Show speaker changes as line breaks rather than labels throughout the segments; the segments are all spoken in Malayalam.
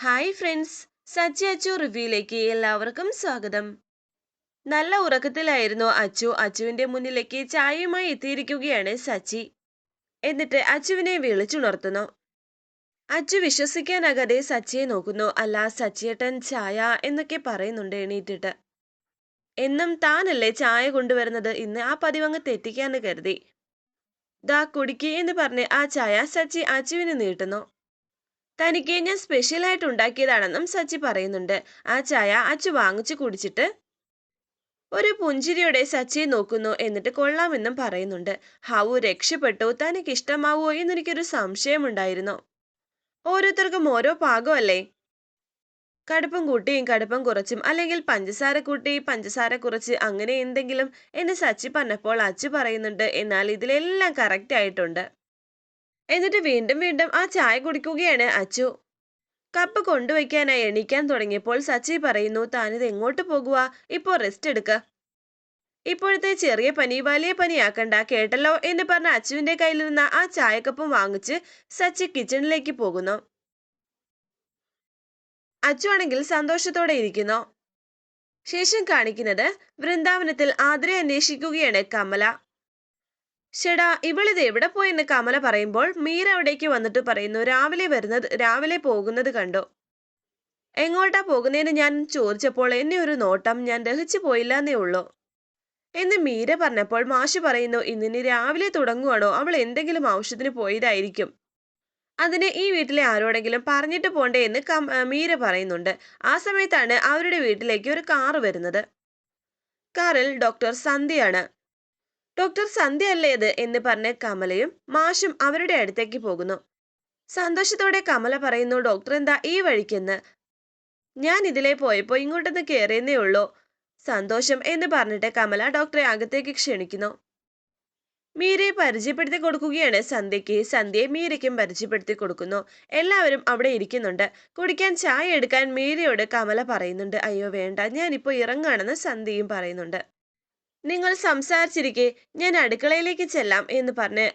ഹായ് ഫ്രണ്ട്സ് സച്ചി അച്ചു റിവ്യൂയിലേക്ക് എല്ലാവർക്കും സ്വാഗതം. നല്ല ഉറക്കത്തിലായിരുന്നു അച്ചു. അച്ചുവിന്റെ മുന്നിലേക്ക് ചായയുമായി എത്തിയിരിക്കുകയാണ് സച്ചി. എന്നിട്ട് അച്ചുവിനെ വിളിച്ചുണർത്തുന്നു. അച്ചു വിശ്വസിക്കാനാകാതെ സച്ചിയെ നോക്കുന്നു. അല്ല സച്ചിയേട്ടൻ ചായ എന്നൊക്കെ പറയുന്നുണ്ട് എണീറ്റിട്ട്. എന്നും താനല്ലേ ചായ കൊണ്ടുവരുന്നത്? ഇന്ന് ആ പതിവങ്ങ് തെറ്റിക്കാന്ന് കരുതി. ദാ കുടിക്കേ എന്ന് പറഞ്ഞ് ആ ചായ സച്ചി അച്ചുവിന് നീട്ടുന്നു. തനിക്ക് ഞാൻ സ്പെഷ്യലായിട്ട് ഉണ്ടാക്കിയതാണെന്നും സച്ചി പറയുന്നുണ്ട്. ആ ചായ അച്ചു വാങ്ങിച്ചു കുടിച്ചിട്ട് ഒരു പുഞ്ചിരിയോടെ സച്ചിയെ നോക്കുന്നു എന്നിട്ട് കൊള്ളാമെന്നും പറയുന്നുണ്ട്. ഹാവു രക്ഷപ്പെട്ടു. തനിക്ക് ഇഷ്ടമാവോ എന്നെനിക്കൊരു സംശയമുണ്ടായിരുന്നു. ഓരോരുത്തർക്കും ഓരോ പാകമല്ലേ? കടുപ്പം കൂട്ടിയും കടുപ്പം കുറച്ചും അല്ലെങ്കിൽ പഞ്ചസാര കൂട്ടി പഞ്ചസാര കുറച്ച് അങ്ങനെ എന്തെങ്കിലും എന്ന് സച്ചി പറഞ്ഞപ്പോൾ അച്ചു പറയുന്നുണ്ട്. എന്നാൽ ഇതിലെല്ലാം കറക്റ്റ് ആയിട്ടുണ്ട്. എന്നിട്ട് വീണ്ടും വീണ്ടും ആ ചായ കുടിക്കുകയാണ് അച്ചു. കപ്പ് കൊണ്ടുവയ്ക്കാനായി എണീക്കാൻ തുടങ്ങിയപ്പോൾ സച്ചി പറയുന്നു താനിത് എങ്ങോട്ട് പോകുക ഇപ്പോൾ റെസ്റ്റ് എടുക്ക. ഇപ്പോഴത്തെ ചെറിയ പനി വലിയ പനിയാക്കണ്ട കേട്ടല്ലോ? എന്ന് പറഞ്ഞ അച്ചുവിന്റെ കയ്യിലിരുന്ന ആ ചായക്കപ്പും വാങ്ങിച്ച് സച്ചി കിച്ചണിലേക്ക് പോകുന്നു. അച്ചു ആണെങ്കിൽ സന്തോഷത്തോടെ ഇരിക്കുന്നു. ശേഷം കാണിക്കുന്നത് വൃന്ദാവനത്തിൽ ആതിരെ അന്വേഷിക്കുകയാണ് കമല. ഷെടാ ഇവളിത് എവിടെ പോയെന്ന് കമല പറയുമ്പോൾ മീര അവിടേക്ക് വന്നിട്ട് പറയുന്നു രാവിലെ വരുന്നത് രാവിലെ പോകുന്നത് കണ്ടോ? എങ്ങോട്ടാ പോകുന്നതെന്ന് ഞാൻ ചോദിച്ചപ്പോൾ എന്നെ ഒരു നോട്ടം ഞാൻ ദഹിച്ചു പോയില്ല എന്നേ ഉള്ളൂ. എന്ന് മീര പറഞ്ഞപ്പോൾ മാഷ് പറയുന്നു ഇന്നിനി രാവിലെ തുടങ്ങുവാണോ? അവൾ എന്തെങ്കിലും ആവശ്യത്തിന് പോയതായിരിക്കും. അതിന് ഈ വീട്ടിലെ ആരോടെങ്കിലും പറഞ്ഞിട്ട് പോണ്ടേ എന്ന് മീര പറയുന്നുണ്ട്. ആ സമയത്താണ് അവരുടെ വീട്ടിലേക്ക് ഒരു കാറ് വരുന്നത്. കാറിൽ ഡോക്ടർ സന്ധ്യയാണ്. ഡോക്ടർ സന്ധ്യ അല്ലേ ഇത് എന്ന് പറഞ്ഞ് കമലയും മാഷും അവരുടെ അടുത്തേക്ക് പോകുന്നു. സന്തോഷത്തോടെ കമല പറയുന്നു ഡോക്ടർ എന്താ ഈ വഴിക്കെന്ന്? ഞാൻ ഇതിലേ പോയപ്പോ ഇങ്ങോട്ടൊന്ന് കയറിയെന്നേ ഉള്ളൂ. സന്തോഷം എന്ന് പറഞ്ഞിട്ട് കമല ഡോക്ടറെ അകത്തേക്ക് ക്ഷണിക്കുന്നു. മീരയെ പരിചയപ്പെടുത്തി കൊടുക്കുകയാണ് സന്ധ്യയ്ക്ക്. സന്ധ്യയെ മീരയ്ക്കും പരിചയപ്പെടുത്തി കൊടുക്കുന്നു. എല്ലാവരും അവിടെ ഇരിക്കുന്നുണ്ട്. കുടിക്കാൻ ചായ എടുക്കാൻ മീരയോട് കമല പറയുന്നുണ്ട്. അയ്യോ വേണ്ട. ഞാനിപ്പോ ഇറങ്ങാണെന്ന് സന്ധ്യയും പറയുന്നുണ്ട്. നിങ്ങൾ സംസാരിച്ചിരിക്കെ ഞാൻ അടുക്കളയിലേക്ക് ചെല്ലാം എന്ന് പറഞ്ഞ്.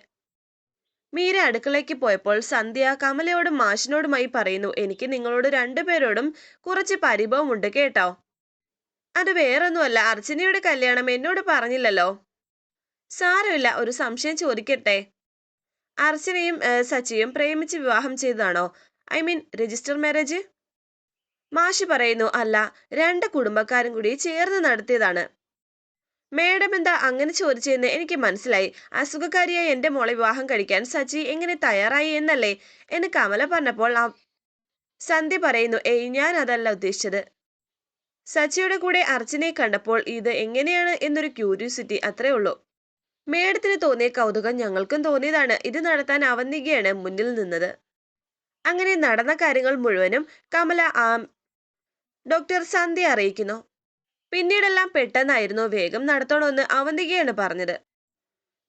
മീര അടുക്കളയ്ക്ക് പോയപ്പോൾ സന്ധ്യ കമലയോടും മാഷിനോടുമായി പറയുന്നു എനിക്ക് നിങ്ങളോട് രണ്ടുപേരോടും കുറച്ച് പരിഭവമുണ്ട് കേട്ടോ. അത് വേറൊന്നുമല്ല അർച്ചനയുടെ കല്യാണം എന്നോട് പറഞ്ഞില്ലല്ലോ. സാരമില്ല ഒരു സംശയം ചോദിക്കട്ടെ. അർച്ചനയും സച്ചിയും പ്രേമിച്ച് വിവാഹം ചെയ്തതാണോ? I mean register marriage? മാഷി പറയുന്നു അല്ല രണ്ട് കുടുംബക്കാരും കൂടി ചേർന്ന് നടത്തിയതാണ്. മേഡം എന്താ അങ്ങനെ ചോദിച്ചതെന്ന് എനിക്ക് മനസ്സിലായി. അസുഖക്കാരിയായ എന്റെ മോളെ വിവാഹം കഴിക്കാൻ സച്ചി എങ്ങനെ തയ്യാറായി എന്നല്ലേ? എന്ന് കമല പറഞ്ഞപ്പോൾ സന്ധ്യ പറയുന്നു ഏയ് ഞാൻ അതല്ല ഉദ്ദേശിച്ചത്. സച്ചിയുടെ കൂടെ അർച്ചനയെ കണ്ടപ്പോൾ ഇത് എങ്ങനെയാണ് എന്നൊരു ക്യൂരിയോസിറ്റി അത്രേ ഉള്ളൂ. മേഡത്തിന് തോന്നിയ കൗതുകം ഞങ്ങൾക്കും തോന്നിയതാണ്. ഇത് നടത്താൻ അവന്തികയാണ് മുന്നിൽ നിന്നത്. അങ്ങനെ നടന്ന കാര്യങ്ങൾ മുഴുവനും കമല ആ ഡോക്ടർ സന്ധ്യ അറിയിക്കുന്നു. പിന്നീടെല്ലാം പെട്ടെന്നായിരുന്നു വേഗം നടത്തണമെന്ന് അവന്തികയാണ് പറഞ്ഞത്.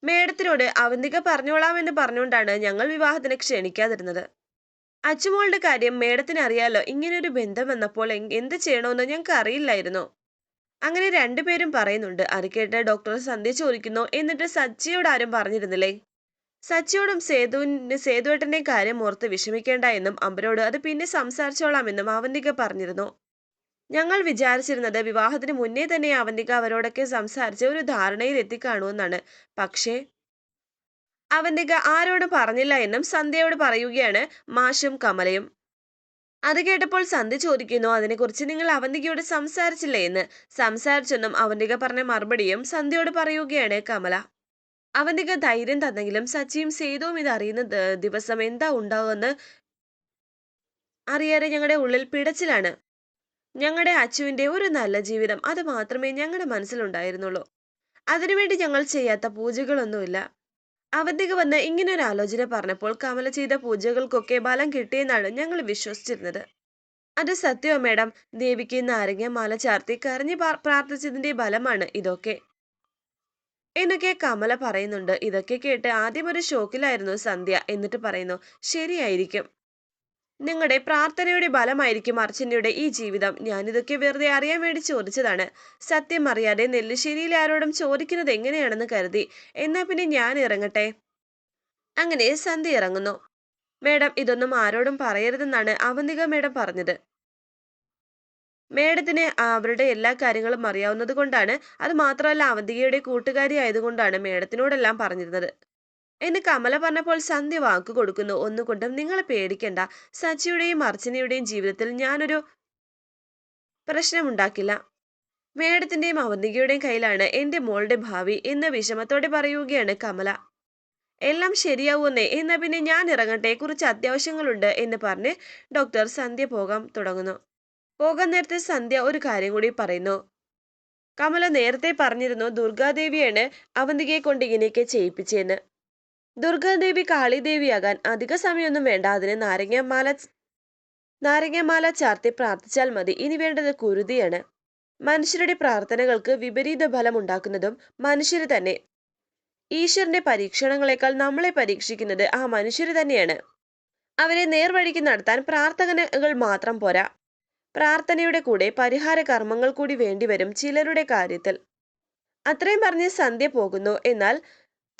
മേഡത്തിനോട് അവന്തിക പറഞ്ഞോളാമെന്ന് പറഞ്ഞുകൊണ്ടാണ് ഞങ്ങൾ വിവാഹത്തിന് ക്ഷണിക്കാതിരുന്നത്. അച്ചുമോളുടെ കാര്യം മേഡത്തിന് അറിയാലോ ഇങ്ങനൊരു ബന്ധം വന്നപ്പോൾ എന്ത് ചെയ്യണമെന്ന് ഞങ്ങൾക്ക് അറിയില്ലായിരുന്നു. അങ്ങനെ രണ്ടുപേരും പറയുന്നുണ്ട് അത് കേട്ട് ഡോക്ടർ സന്ധ്യ ചോദിക്കുന്നു എന്നിട്ട് സച്ചിയോട് ആരും പറഞ്ഞിരുന്നില്ലേ? സച്ചിയോടും സേതുവിന് സേതുവേട്ടന്റെ കാര്യം ഓർത്ത് വിഷമിക്കേണ്ട എന്നും അമ്പരോട് അത് പിന്നെ സംസാരിച്ചോളാമെന്നും അവന്തിക പറഞ്ഞിരുന്നു. ഞങ്ങൾ വിചാരിച്ചിരുന്നത് വിവാഹത്തിന് മുന്നേ തന്നെ അവന്തിക അവരോടൊക്കെ സംസാരിച്ച് ഒരു ധാരണയിൽ എത്തിക്കാണുമെന്നാണ് പക്ഷേ അവന്തിക ആരോടും പറഞ്ഞില്ല എന്നും സന്ധ്യയോട് പറയുകയാണ് മാഷും കമലയും. അത് കേട്ടപ്പോൾ സന്ധ്യ ചോദിക്കുന്നു അതിനെക്കുറിച്ച് നിങ്ങൾ അവന്തികയോട് സംസാരിച്ചില്ലേ എന്ന്? സംസാരിച്ചെന്നും അവന്തിക പറഞ്ഞ മറുപടിയും സന്ധ്യയോട് പറയുകയാണ് കമല. അവന്തിക ധൈര്യം തന്നെങ്കിലും സച്ചിയും സേതുവും ഇത് അറിയുന്ന ദിവസം എന്താ ഉണ്ടാവുമെന്ന് അറിയാതെ ഞങ്ങളുടെ ഉള്ളിൽ പിടച്ചിലാണ്. ഞങ്ങളുടെ അച്ചുവിന്റെ ഒരു നല്ല ജീവിതം അത് മാത്രമേ ഞങ്ങളുടെ മനസ്സിലുണ്ടായിരുന്നുള്ളൂ. അതിനുവേണ്ടി ഞങ്ങൾ ചെയ്യാത്ത പൂജകളൊന്നുമില്ല. അവധിക്ക് വന്ന് ഇങ്ങനെ ഒരു ആലോചന പറഞ്ഞപ്പോൾ കമല ചെയ്ത പൂജകൾക്കൊക്കെ ബലം കിട്ടിയെന്നാണ് ഞങ്ങൾ വിശ്വസിച്ചിരുന്നത്. അത് സത്യമോ മേഡം ദേവിക്ക് നാരങ്ങ മാല ചാർത്തി കരഞ്ഞ് പ്രാർത്ഥിച്ചതിന്റെ ബലമാണ് ഇതൊക്കെ. എന്നൊക്കെ കമല പറയുന്നുണ്ട്. ഇതൊക്കെ കേട്ട് ആദ്യം ഒരു ഷോക്കിലായിരുന്നു സന്ധ്യ. എന്നിട്ട് പറയുന്നു ശരിയായിരിക്കും. നിങ്ങളുടെ പ്രാർത്ഥനയുടെ ബലമായിരിക്കും അർച്ചനയുടെ ഈ ജീവിതം. ഞാനിതൊക്കെ വെറുതെ അറിയാൻ വേണ്ടി ചോദിച്ചതാണ്. സത്യം അറിയാതെ നെല്ലിശ്ശേരിയിൽ ആരോടും ചോദിക്കുന്നത് എങ്ങനെയാണെന്ന് കരുതി. എന്നാ പിന്നെ ഞാൻ ഇറങ്ങട്ടെ? അങ്ങനെ സന്ധ്യ ഇറങ്ങുന്നു. മേഡം ഇതൊന്നും ആരോടും പറയരുതെന്നാണ് അവന്തിക മേഡം പറഞ്ഞത്. മേഡത്തിന് അവരുടെ എല്ലാ കാര്യങ്ങളും അറിയാവുന്നത് കൊണ്ടാണ്. അത് മാത്രമല്ല അവന്തികയുടെ കൂട്ടുകാരി ആയതുകൊണ്ടാണ് മേഡത്തിനോടെല്ലാം പറഞ്ഞിരുന്നത്. എന്ന് കമല പറഞ്ഞപ്പോൾ സന്ധ്യ വാക്കു കൊടുക്കുന്നു. ഒന്നുകൊണ്ടും നിങ്ങളെ പേടിക്കണ്ട. സച്ചിയുടെയും അർച്ചനയുടെയും ജീവിതത്തിൽ ഞാനൊരു പ്രശ്നമുണ്ടാക്കില്ല. മേഡത്തിന്റെയും അവന്തികയുടെയും കയ്യിലാണ് എന്റെ മോളുടെ ഭാവി എന്ന് വിഷമത്തോടെ പറയുകയാണ് കമല. എല്ലാം ശരിയാവുന്നേ എന്നാ പിന്നെ ഞാൻ ഇറങ്ങട്ടെ. കുറച്ച് അത്യാവശ്യങ്ങളുണ്ട് എന്ന് പറഞ്ഞ് ഡോക്ടർ സന്ധ്യ പോകാൻ തുടങ്ങുന്നു. പോകാൻ നേരത്തെ സന്ധ്യ ഒരു കാര്യം കൂടി പറയുന്നു. കമല നേരത്തെ പറഞ്ഞിരുന്നു ദുർഗാദേവിയാണ് അവന്തികയെ കൊണ്ട് ഇങ്ങനെയൊക്കെ ചെയ്യിപ്പിച്ചെന്ന്. ദുർഗാദേവി കാളിദേവിയാകാൻ അധിക സമയമൊന്നും വേണ്ട. അതിന് നാരങ്ങമാല നാരങ്ങമാല ചാർത്തി പ്രാർത്ഥിച്ചാൽ മതി. ഇനി വേണ്ടത് കുരുതിയാണ്. മനുഷ്യരുടെ പ്രാർത്ഥനകൾക്ക് വിപരീത ഫലം ഉണ്ടാക്കുന്നതും മനുഷ്യര് തന്നെ. ഈശ്വരന്റെ പരീക്ഷണങ്ങളെക്കാൾ നമ്മളെ പരീക്ഷിക്കുന്നത് ആ മനുഷ്യര് തന്നെയാണ്. അവരെ നേർവഴിക്ക് നടത്താൻ പ്രാർത്ഥനകൾ മാത്രം പോരാ. പ്രാർത്ഥനയുടെ കൂടെ പരിഹാര കർമ്മങ്ങൾ കൂടി വേണ്ടിവരും ചിലരുടെ കാര്യത്തിൽ. അത്രയും പറഞ്ഞ് സന്ധ്യ പോകുന്നു. എന്നാൽ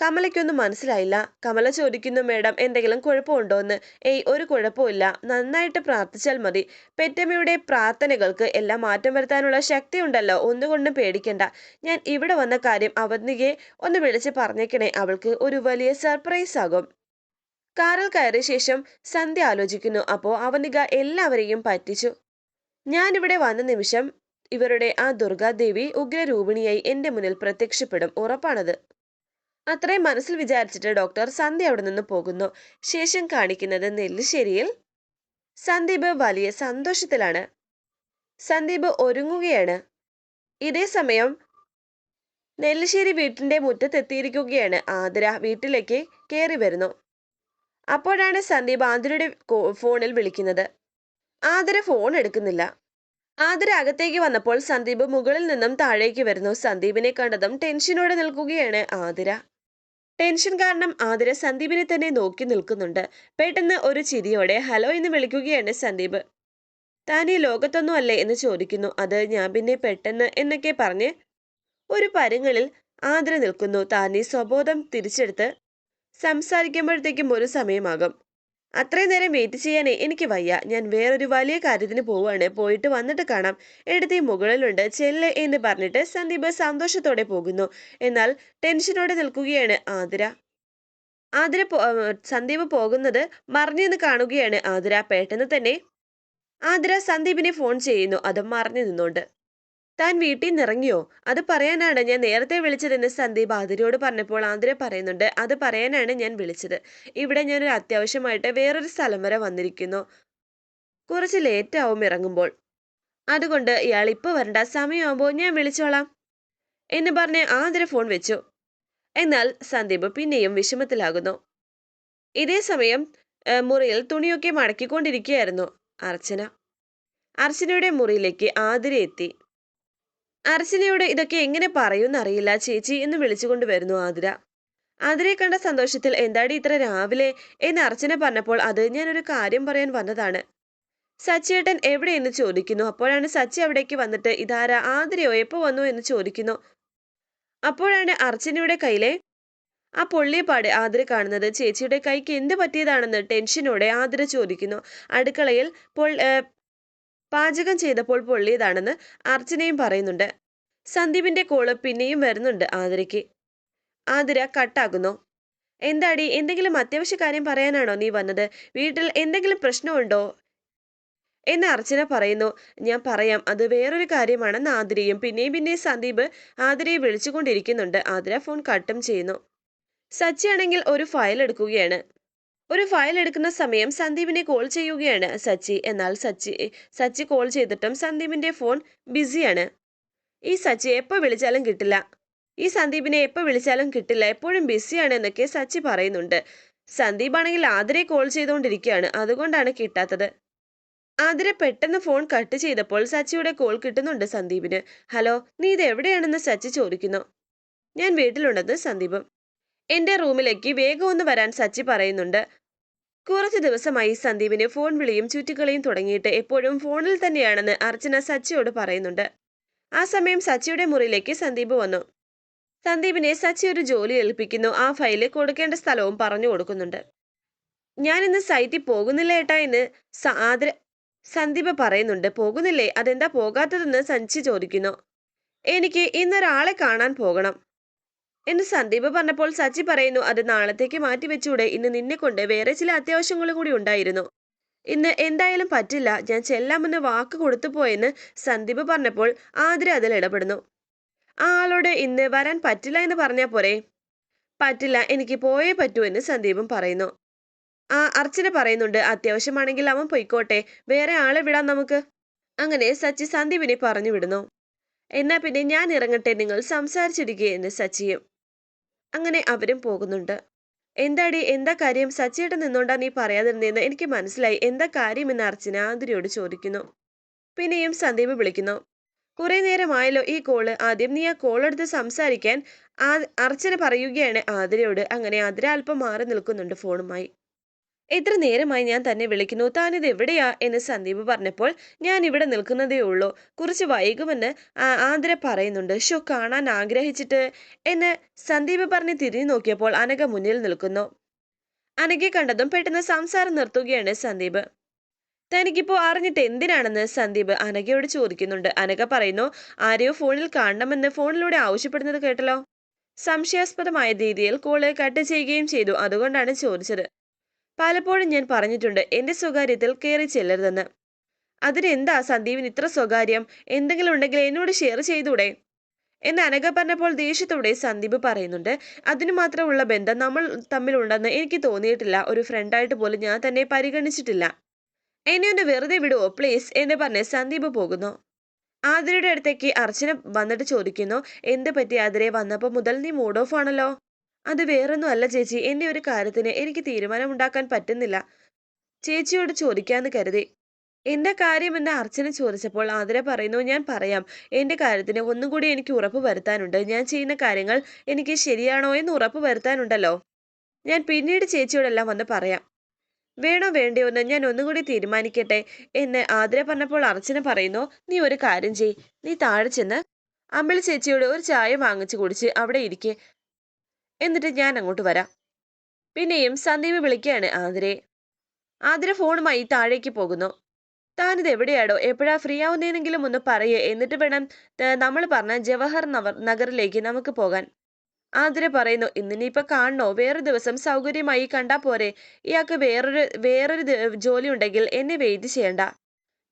കമലയ്ക്കൊന്നും മനസ്സിലായില്ല. കമല ചോദിക്കുന്നു മേഡം എന്തെങ്കിലും കുഴപ്പമുണ്ടോ എന്ന് ഏയ് ഒരു കുഴപ്പമില്ല നന്നായിട്ട് പ്രാർത്ഥിച്ചാൽ മതി. പെറ്റമ്മയുടെ പ്രാർത്ഥനകൾക്ക് എല്ലാം മാറ്റം വരുത്താനുള്ള ശക്തിയുണ്ടല്ലോ. ഒന്നുകൊണ്ടും പേടിക്കണ്ട. ഞാൻ ഇവിടെ വന്ന കാര്യം അവന്തികയെ ഒന്ന് വിളിച്ച് പറഞ്ഞേക്കണേ. അവൾക്ക് ഒരു വലിയ സർപ്രൈസ് ആകും. കാറിൽ കയറിയ ശേഷം സന്ധ്യ ആലോചിക്കുന്നു. അപ്പോൾ അവന്തിക എല്ലാവരെയും പറ്റിച്ചു. ഞാനിവിടെ വന്ന നിമിഷം ഇവരുടെ ആ ദുർഗാദേവി ഉഗ്രരൂപിണിയായി എന്റെ മുന്നിൽ പ്രത്യക്ഷപ്പെടും. ഉറപ്പാണത്. അത്രയും മനസ്സിൽ വിചാരിച്ചിട്ട് ഡോക്ടർ സന്ധ്യ അവിടെ നിന്ന് പോകുന്നു. ശേഷം കാണിക്കുന്നത് നെല്ലിശ്ശേരിയിൽ സന്ദീപ് വലിയ സന്തോഷത്തിലാണ്. സന്ദീപ് ഒരുങ്ങുകയാണ്. ഇതേ സമയം നെല്ലിശ്ശേരി വീട്ടിന്റെ മുറ്റത്തെത്തിയിരിക്കുകയാണ് ആതിര. വീട്ടിലേക്ക് കയറി വരുന്നു. അപ്പോഴാണ് സന്ദീപ് ആതിരയുടെ ഫോണിൽ വിളിക്കുന്നത്. ആതിര ഫോൺ എടുക്കുന്നില്ല. ആതിര അകത്തേക്ക് വന്നപ്പോൾ സന്ദീപ് മുകളിൽ നിന്നും താഴേക്ക് വരുന്നു. സന്ദീപിനെ കണ്ടതും ടെൻഷനോടെ നിൽക്കുകയാണ് ആതിര. ടെൻഷൻ കാരണം ആതിര സന്ദീപിനെ തന്നെ നോക്കി നിൽക്കുന്നുണ്ട്. പെട്ടെന്ന് ഒരു ചിരിയോടെ ഹലോ എന്ന് വിളിക്കുകയാണ് സന്ദീപ്. താൻ ഈ ലോകത്തൊന്നും അല്ലേ? എന്ന് ചോദിക്കുന്നു. അത് ഞാൻ പിന്നെ പെട്ടെന്ന് എന്നൊക്കെ പറഞ്ഞ് ഒരു പരുങ്ങളിൽ ആതിര നിൽക്കുന്നു. താൻ ഈ സ്വബോധം തിരിച്ചെടുത്ത് സംസാരിക്കുമ്പോഴത്തേക്കും ഒരു സമയമാകും. അത്രയും നേരം വെയിറ്റ് ചെയ്യാനേ എനിക്ക് വയ്യ. ഞാൻ വേറൊരു വലിയ കാര്യത്തിന് പോവുകയാണ്. പോയിട്ട് വന്നിട്ട് കാണാം. എടുത്തി മുകളിലുണ്ട്. ചെല്ല് എന്ന് പറഞ്ഞിട്ട് സന്ദീപ് സന്തോഷത്തോടെ പോകുന്നു. എന്നാൽ ടെൻഷനോടെ നിൽക്കുകയാണ് ആതിര. ആതിര സന്ദീപ് പോകുന്നത് മറിഞ്ഞു നിന്ന് കാണുകയാണ് ആതിര. പെട്ടെന്ന് തന്നെ ആതിര സന്ദീപിനെ ഫോൺ ചെയ്യുന്നു. അത് മറിഞ്ഞു നിന്നുകൊണ്ട് താൻ വീട്ടിൽ നിന്നിറങ്ങിയോ അത് പറയാനാണ് ഞാൻ നേരത്തെ വിളിച്ചതെന്ന് സന്ദീപ് ആതിരയോട് പറഞ്ഞപ്പോൾ ആതിര പറയുന്നുണ്ട് അത് പറയാനാണ് ഞാൻ വിളിച്ചത്. ഇവിടെ ഞാനൊരു അത്യാവശ്യമായിട്ട് വേറൊരു സ്ഥലം വരെ വന്നിരിക്കുന്നു. കുറച്ച് ലേറ്റ് ആവും ഇറങ്ങുമ്പോൾ. അതുകൊണ്ട് ഇയാൾ ഇപ്പോൾ വരണ്ട സമയമാകുമ്പോൾ ഞാൻ വിളിച്ചോളാം. എന്ന് പറഞ്ഞ് ആതിര ഫോൺ വെച്ചു. എന്നാൽ സന്ദീപ് പിന്നെയും വിഷമത്തിലാകുന്നു. ഇതേ സമയം മുറിയിൽ തുണിയൊക്കെ മടക്കിക്കൊണ്ടിരിക്കുകയായിരുന്നു അർച്ചന. അർച്ചനയുടെ മുറിയിലേക്ക് ആതിര എത്തി. അർച്ചനയോട് ഇതൊക്കെ എങ്ങനെ പറയുമെന്നറിയില്ല ചേച്ചി എന്ന് വിളിച്ചുകൊണ്ട് വരുന്നു ആതിര. ആതിരയെ കണ്ട സന്തോഷത്തിൽ എന്താടി ഇത്ര രാവിലെ? എന്ന് അർച്ചന പറഞ്ഞപ്പോൾ അത് ഞാനൊരു കാര്യം പറയാൻ വന്നതാണ്. സച്ചിയേട്ടൻ എവിടെയെന്ന് ചോദിക്കുന്നു. അപ്പോഴാണ് സച്ചി അവിടേക്ക് വന്നിട്ട് ഇതാരാ? ആതിരയോ? എപ്പോ വന്നു? എന്ന് ചോദിക്കുന്നു. അപ്പോഴാണ് അർച്ചനയുടെ കയ്യിലെ ആ പൊള്ളിയപ്പാട് ആതിര കാണുന്നത്. ചേച്ചിയുടെ കൈക്ക് എന്ത് പറ്റിയതാണെന്ന് ടെൻഷനോടെ ആതിര ചോദിക്കുന്നു. അടുക്കളയിൽ പൊൾ പാചകം ചെയ്തപ്പോൾ പൊള്ളിയതാണെന്ന് അർച്ചനയും പറയുന്നുണ്ട്. സന്ദീപിന്റെ കോൾ പിന്നെയും വരുന്നുണ്ട് ആതിരയ്ക്ക്. ആതിര കട്ടാകുന്നു എന്താടി എന്തെങ്കിലും അത്യാവശ്യ കാര്യം പറയാനാണോ നീ വന്നത്? വീട്ടിൽ എന്തെങ്കിലും പ്രശ്നമുണ്ടോ? എന്ന് അർച്ചന പറയുന്നു. ഞാൻ പറയാം അത് വേറൊരു കാര്യമാണെന്ന് ആതിരയും പിന്നെയും പിന്നെയും സന്ദീപ് ആതിരയെ വിളിച്ചുകൊണ്ടിരിക്കുന്നുണ്ട്. ആതിര ഫോൺ കട്ടും ചെയ്യുന്നു. സച്ചിയാണെങ്കിൽ ഒരു ഫയൽ എടുക്കുകയാണ്. ഒരു ഫയൽ എടുക്കുന്ന സമയം സന്ദീപിനെ കോൾ ചെയ്യുകയാണ്. സച്ചി എന്നാൽ സച്ചി സച്ചി കോൾ ചെയ്തിട്ടും സന്ദീപിന്റെ ഫോൺ ബിസിയാണ് ഈ സച്ചി എപ്പോൾ വിളിച്ചാലും കിട്ടില്ല. ഈ സന്ദീപിനെ എപ്പോൾ വിളിച്ചാലും കിട്ടില്ല. എപ്പോഴും ബിസിയാണ് എന്നൊക്കെ സച്ചി പറയുന്നുണ്ട്. സന്ദീപ് ആണെങ്കിൽ ആതിരെ കോൾ ചെയ്തുകൊണ്ടിരിക്കുകയാണ്. അതുകൊണ്ടാണ് കിട്ടാത്തത്. ആതിര പെട്ടെന്ന് ഫോൺ കട്ട് ചെയ്തപ്പോൾ സച്ചിയുടെ കോൾ കിട്ടുന്നുണ്ട് സന്ദീപിന്. ഹലോ നീ ഇത് എവിടെയാണെന്ന് സച്ചി ചോദിക്കുന്നു. ഞാൻ വീട്ടിലുണ്ടെന്ന് സന്ദീപ്. എന്റെ റൂമിലേക്ക് വേഗം ഒന്ന് വരാൻ സച്ചി പറയുന്നുണ്ട്. കുറച്ച് ദിവസമായി സന്ദീപിന് ഫോൺ വിളിയും ചുറ്റിക്കളിയും തുടങ്ങിയിട്ട് എപ്പോഴും ഫോണിൽ തന്നെയാണെന്ന് അർച്ചന സച്ചിയോട് പറയുന്നുണ്ട്. ആ സമയം സച്ചിയുടെ മുറിയിലേക്ക് സന്ദീപ് വന്നു. സന്ദീപിനെ സച്ചി ഒരു ജോലി ഏൽപ്പിക്കുന്നു. ആ ഫയൽ കൊടുക്കേണ്ട സ്ഥലവും പറഞ്ഞു കൊടുക്കുന്നുണ്ട്. ഞാൻ ഇന്ന് സൈറ്റിൽ പോകുന്നില്ല ഏട്ടാ എന്ന് ആദര സന്ദീപ് പറയുന്നുണ്ട്. പോകുന്നില്ലേ? അതെന്താ പോകാത്തതെന്ന് സഞ്ചി ചോദിക്കുന്നു. എനിക്ക് ഇന്നൊരാളെ കാണാൻ പോകണം. എന്ന് സന്ദീപ് പറഞ്ഞപ്പോൾ സച്ചി പറയുന്നു അത് നാളത്തേക്ക് മാറ്റിവെച്ചൂടെ ഇന്ന് നിന്നെ കൊണ്ട് വേറെ ചില അത്യാവശ്യങ്ങളും കൂടി ഉണ്ടായിരുന്നു. ഇന്ന് എന്തായാലും പറ്റില്ല. ഞാൻ ചെല്ലാമെന്ന് വാക്ക് കൊടുത്തു പോയെന്ന് സന്ദീപ് പറഞ്ഞപ്പോൾ ആതിര അതിൽ ഇടപെടുന്നു. ആളോട് ഇന്ന് വരാൻ പറ്റില്ല എന്ന് പറഞ്ഞാൽ പോരെ. പറ്റില്ല എനിക്ക് പോയേ പറ്റൂ എന്ന് സന്ദീപും പറയുന്നു. ആ അർച്ചന പറയുന്നുണ്ട് അത്യാവശ്യമാണെങ്കിൽ അവൻ പൊയ്ക്കോട്ടെ. വേറെ ആളെ വിടാം നമുക്ക്. അങ്ങനെ സച്ചി സന്ദീപിനെ പറഞ്ഞു വിടുന്നു. എന്നാ പിന്നെ ഞാൻ ഇറങ്ങട്ടെ. നിങ്ങൾ സംസാരിച്ചിരിക്കുക എന്ന് സച്ചിയും അങ്ങനെ അവരും പോകുന്നുണ്ട്. എന്താടി എന്താ കാര്യം? സച്ചിയുടെ നിന്നോണ്ടാ നീ പറയാതിരുന്നതെന്ന് എനിക്ക് മനസ്സിലായി. എന്താ കാര്യം എന്ന് അർച്ചന ആതിരയോട് ചോദിക്കുന്നു. പിന്നെയും സന്ദീപ് വിളിക്കുന്നു. കുറെ നേരമായല്ലോ ഈ കോൾ. ആദ്യം നീ ആ കോൾ എടുത്ത് സംസാരിക്കാൻ അർച്ചന പറയുകയാണ് ആതിരയോട്. അങ്ങനെ ആതിര അല്പം മാറി നിൽക്കുന്നുണ്ട് ഫോണുമായി. എത്ര നേരമായി ഞാൻ തന്നെ വിളിക്കുന്നു. താനിത് എവിടെയാ? എന്ന് സന്ദീപ് പറഞ്ഞപ്പോൾ ഞാൻ ഇവിടെ നിൽക്കുന്നതേ ഉള്ളൂ. കുറച്ച് വൈകുമെന്ന് ആന്ധ്ര പറയുന്നുണ്ട്. ഷോ കാണാൻ ആഗ്രഹിച്ചിട്ട് എന്ന് സന്ദീപ് പറഞ്ഞ് തിരിഞ്ഞു നോക്കിയപ്പോൾ അനഘ മുന്നിൽ നിൽക്കുന്നു. അനഘയെ കണ്ടതും പെട്ടെന്ന് സംസാരം നിർത്തുകയാണ് സന്ദീപ്. തനിക്കിപ്പോൾ അറിഞ്ഞിട്ട് എന്തിനാണെന്ന്? സന്ദീപ് അനഘയോട് ചോദിക്കുന്നുണ്ട്. അനഘ പറയുന്നു ആരെയോ ഫോണിൽ കാണണമെന്ന് ഫോണിലൂടെ ആവശ്യപ്പെടുന്നത് കേട്ടല്ലോ. സംശയാസ്പദമായ രീതിയിൽ കോൾ കട്ട് ചെയ്യുകയും ചെയ്തു. അതുകൊണ്ടാണ് ചോദിച്ചത്. പലപ്പോഴും ഞാൻ പറഞ്ഞിട്ടുണ്ട് എന്റെ സ്വകാര്യത്തിൽ കയറി ചെല്ലരുതെന്ന്. അതിനെന്താ സന്ദീപിന് ഇത്ര സ്വകാര്യം? എന്തെങ്കിലും ഉണ്ടെങ്കിൽ എന്നോട് ഷെയർ ചെയ്തൂടെ? എന്ന് അനഘ പറഞ്ഞപ്പോൾ ദേഷ്യത്തോടെ സന്ദീപ് പറയുന്നുണ്ട് അതിനു മാത്രമുള്ള ബന്ധം നമ്മൾ തമ്മിലുണ്ടെന്ന് എനിക്ക് തോന്നിയിട്ടില്ല. ഒരു ഫ്രണ്ടായിട്ട് പോലും ഞാൻ തന്നെ പരിഗണിച്ചിട്ടില്ല. എന്നെ ഒന്ന് വെറുതെ വിടുവോ പ്ലീസ് എന്ന് പറഞ്ഞ് സന്ദീപ് പോകുന്നു. ആതിരയുടെ അടുത്തേക്ക് അർച്ചന വന്നിട്ട് ചോദിക്കുന്നു എന്ത് പറ്റി ആതിരെ? വന്നപ്പോൾ മുതൽ നീ മൂഡ് ഓഫ് ആണല്ലോ? അത് വേറൊന്നും അല്ല ചേച്ചി. എന്റെ ഒരു കാര്യത്തിന് എനിക്ക് തീരുമാനമുണ്ടാക്കാൻ പറ്റുന്നില്ല. ചേച്ചിയോട് ചോദിക്കാന്ന് കരുതി. കാര്യം കാര്യമെന്ന് അർച്ചന ചോദിച്ചപ്പോൾ ആതിര പറയുന്നു ഞാൻ പറയാം. എന്റെ കാര്യത്തിന് ഒന്നും കൂടി എനിക്ക് ഉറപ്പ് വരുത്താനുണ്ട്. ഞാൻ ചെയ്യുന്ന കാര്യങ്ങൾ എനിക്ക് ശരിയാണോ എന്ന് ഉറപ്പ് വരുത്താനുണ്ടല്ലോ. ഞാൻ പിന്നീട് ചേച്ചിയോടെല്ലാം വന്ന് പറയാം. വേണോ വേണ്ടയോ എന്ന് ഞാൻ ഒന്നുകൂടി തീരുമാനിക്കട്ടെ എന്ന് ആതിര പറഞ്ഞപ്പോൾ അർച്ചന പറയുന്നു നീ ഒരു കാര്യം ചെയ് നീ താഴെ ചെന്ന് അമ്പിളി ചേച്ചിയോട് ഒരു ചായ വാങ്ങിച്ചു കുടിച്ച് അവിടെ ഇരിക്കെ. എന്നിട്ട് ഞാൻ അങ്ങോട്ട് വരാം. പിന്നെയും സന്ദീപ് വിളിക്കുകയാണ് ആതിരയെ ആതിര ഫോണുമായി താഴേക്ക് പോകുന്നു. താനിത് എവിടെയാടോ? എപ്പോഴാ ഫ്രീ ആവുന്നതെങ്കിലും ഒന്ന് പറയേ. എന്നിട്ട് വേണം നമ്മൾ പറഞ്ഞ ജവഹർ നവർ നഗറിലേക്ക് നമുക്ക് പോകാൻ. ആതിര പറയുന്നു ഇന്നിനിയിപ്പൊ കാണണോ? വേറെ ദിവസം സൗകര്യമായി കണ്ടാ പോരെ. ഇയാൾക്ക് വേറൊരു വേറൊരു ജോലി ഉണ്ടെങ്കിൽ എന്നെ വെയിറ്റ് ചെയ്യണ്ട.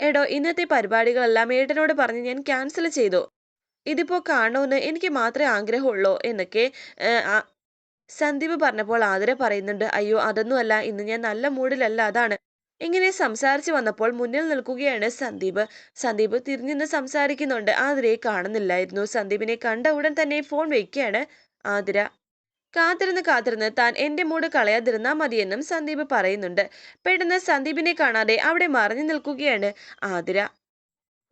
എടോ ഇന്നത്തെ പരിപാടികളെല്ലാം ഏട്ടനോട് പറഞ്ഞ് ഞാൻ ക്യാൻസൽ ചെയ്തു. ഇതിപ്പോ കാണണമെന്ന് എനിക്ക് മാത്രമേ ആഗ്രഹമുള്ളൂ. എന്നൊക്കെ സന്ദീപ് പറഞ്ഞപ്പോൾ ആതിര പറയുന്നുണ്ട് അയ്യോ അതൊന്നുമല്ല ഇന്ന് ഞാൻ നല്ല മൂഡിലല്ല അതാണ്. ഇങ്ങനെ സംസാരിച്ചു വന്നപ്പോൾ മുന്നിൽ നിൽക്കുകയാണ് സന്ദീപ്. സന്ദീപ് തിരിഞ്ഞിന്ന് സംസാരിക്കുന്നുണ്ട്. ആതിരയെ കാണുന്നില്ലായിരുന്നു. സന്ദീപിനെ കണ്ട ഉടൻ തന്നെ ഫോൺ വയ്ക്കുകയാണ് ആതിര. കാത്തിരുന്ന് കാത്തിരുന്ന് താൻ എന്റെ മൂട് കളയാതിരുന്നാ മതിയെന്നും സന്ദീപ് പറയുന്നുണ്ട്. പെട്ടെന്ന് സന്ദീപിനെ കാണാതെ അവിടെ മറഞ്ഞു നിൽക്കുകയാണ് ആതിര.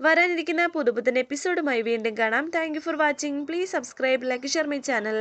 വരാനിരിക്കുന്ന പുതുപുത്തൻ എപ്പിസോഡുമായി വീണ്ടും കാണാം. Thank for watching please subscribe like share my channel